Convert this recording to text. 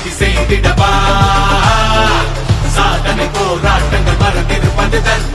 இனி செய்திடவா? சாதனை போராட்டங்கள் மறந்திருப்பது தன்